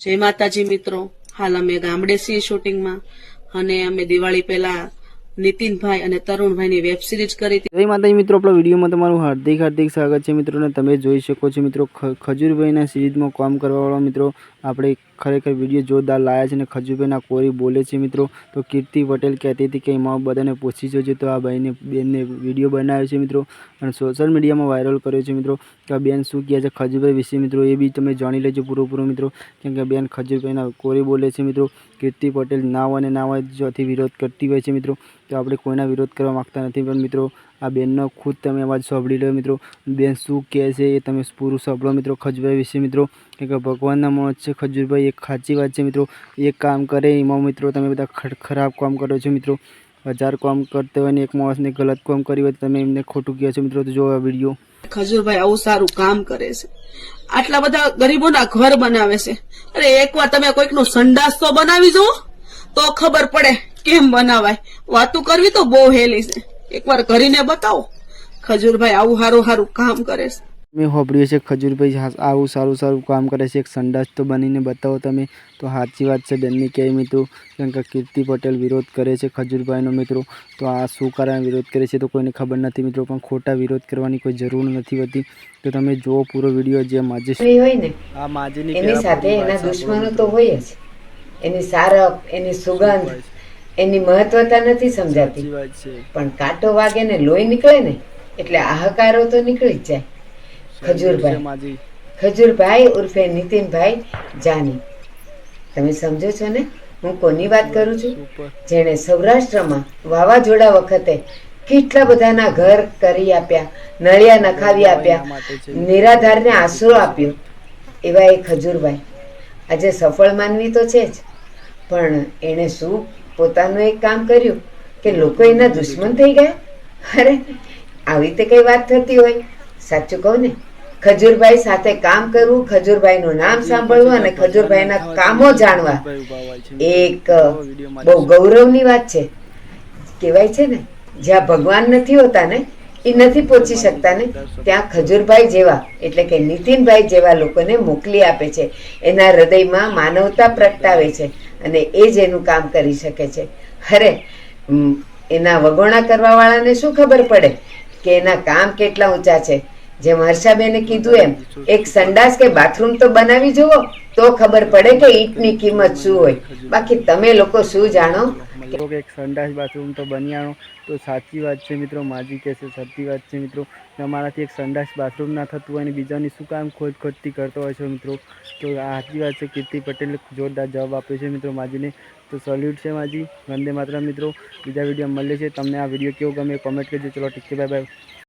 જય માતાજી મિત્રો. હાલ અમે ગામડે છીએ શૂટિંગમાં. અને અમે દિવાળી પહેલા નીતિનભાઈ અને તરુણભાઈની વેબ સિરીઝ કરી હતી. જય માતાજી મિત્રો, આપણા વિડીયોમાં તમારું હાર્દિક હાર્દિક સ્વાગત છે મિત્રો. તમે જોઈ શકો છો મિત્રો ખજૂરભાઈના સિરીઝમાં કામ કરવાવાળા મિત્રો, આપણે ખરેખર વીડિયો જોરદાર લાયા છે અને ખજુભાઈના કોરી બોલે છે મિત્રો. તો કીર્તિ પટેલ કહેતી હતી કે એમાં બધાને પૂછી જોજો તો આ ભાઈને, બેનને વીડિયો બનાવ્યો છે મિત્રો અને સોશિયલ મીડિયામાં વાયરલ કર્યો છે મિત્રો. કે આ બેન શું કહે છે? ખજુભાઈ વિશે મિત્રો એ બી તમે જાણી લેજો પૂરો મિત્રો. કેમ કે બેન ખજુભાઈના કોરી બોલે છે મિત્રો. કીર્તિ પટેલ નાવ ના હોય જોથી વિરોધ કરતી હોય છે મિત્રો. તો આપણે કોઈના વિરોધ કરવા માગતા નથી પણ મિત્રો આ બેનનો ખુદ તમે અવાજ સાંભળી લો મિત્રો. બેન શું કહે છે એ તમે પૂરું સાંભળો મિત્રો. ખજુરભાઈ વિશે મિત્રો. કે ભગવાનના માણસ છે. ખજૂરભાઈ એક સાચી વાત છે મિત્રો. એક કામ કરે એમાં મિત્રો તમે બધા ખરાબ કામ કરો છો મિત્રો. હજાર કામ કરતા હોય ને એક માણસને ગલત કામ કર્યું હોય તમે એમને ખોટું કહો છો મિત્રો. તો જોવા વીડિયો. ખજૂરભાઈ આવું સારું કામ કરે છે. આટલા બધા ગરીબોના ઘર બનાવે છે. અરે એકવાર તમે કોઈકનો સંડાસ તો બનાવી જુઓ, તો ખબર પડે કેમ બનાવાય. વાતું કરવી તો બહુ હેલી છે. એકવાર કરીને બતાવો. ખજૂરભાઈ આવું સારું સારું કામ કરે છે. મેં હોબળ્યું છે ખજૂરભાઈ આવું સારું સારું કામ કરે છે. એક સંડાસ તો બનીને બતાવો તમે. તો સાચી વાત છે બેનની કહે મિત્રો. કેમ કે કીર્તિ પટેલ વિરોધ કરે છે ખજૂરભાઈનો મિત્રો. તો આ શું કારણ વિરોધ કરે છે તો કોઈને ખબર નથી મિત્રો. પણ ખોટા વિરોધ કરવાની કોઈ જરૂર નથી હોતી. તો તમે જુઓ પૂરો વીડિયો જે માજે હોય ને આ માજેની સાથે એના દુશ્મનો તો હોય જ. એની સારપ એની સુગંધ. એની મહત્વતા નથી સમજાતી. પણ કાંટો વાગે ને લોહી નીકળે ને એટલે આહકારો તો નીકળી જ જાય. ખજૂરભાઈ. ખજૂરભાઈ ઉર્ફે નીતિનભાઈ જાની. તમે સમજો છો ને? હું કોની વાત કરું છું? જેણે સૌરાષ્ટ્રમાં વાવાઝોડા વખતે કેટલા બધાના ઘર કરી આપ્યા નળિયા નખાવી આપ્યા નિરાધારને આશરો આપ્યો. એવા એ ખજૂરભાઈ. આજે સફળ માનવી તો છે જ. પણ એણે શું પોતાનું એક કામ કર્યું કે લોકો એના દુશ્મન થઈ ગયા. અરે આવી રીતે કઈ વાત થતી હોય? સાચું કહું ને? ખજૂરભાઈ સાથે કામ કરવું ખજૂરભાઈનું નામ સાંભળવું અને ખજૂરભાઈના કામો જાણવા. એક બહુ ગૌરવની વાત છે. કહેવાય છે ને જ્યાં ભગવાન નથી હોતા ને એ નથી પહોંચી શકતા ને ત્યાં ખજૂરભાઈ જેવા એટલે કે નીતિનભાઈ જેવા લોકોને મોકલી આપે છે. એના હૃદયમાં માનવતા પ્રગટાવે છે. અને એ જ એનું કામ કરી શકે છે. અરે એના વગોણા કરવા વાળાને શું ખબર પડે કે એના કામ કેટલા ઊંચા છે? જેમ હર્ષાબેને કીધું એમ, એક સંડાસ કે બાથરૂમ તો બનાવી જુઓ, તો ખબર પડે કે ઈંટની કિંમત શું હોય. બાકી તમે લોકો શું જાણો? મિત્રો કે એક સંડાસ બાથરૂમ તો બન્યાનો તો સાચી વાત છે મિત્રો, માજી કહે છે સાચી વાત છે મિત્રો. તમારાથી એક સંડાસ બાથરૂમ ના થતું હોય અને બીજાની શું કામ ખોજ ખોજતી કરતો હોય છે મિત્રો? તો આ સાચી વાત છે, કીર્તિ પટેલે જોરદાર જવાબ આપ્યો છે મિત્રો માજીને. તો સલ્યુટ છે માજી. વંદે માત્ર મિત્રો. બીજા વીડિયો મળે છે તમને આ વીડિયો કેવો ગમે કોમેન્ટ કરજો. ચલો ટીકે બાય બાય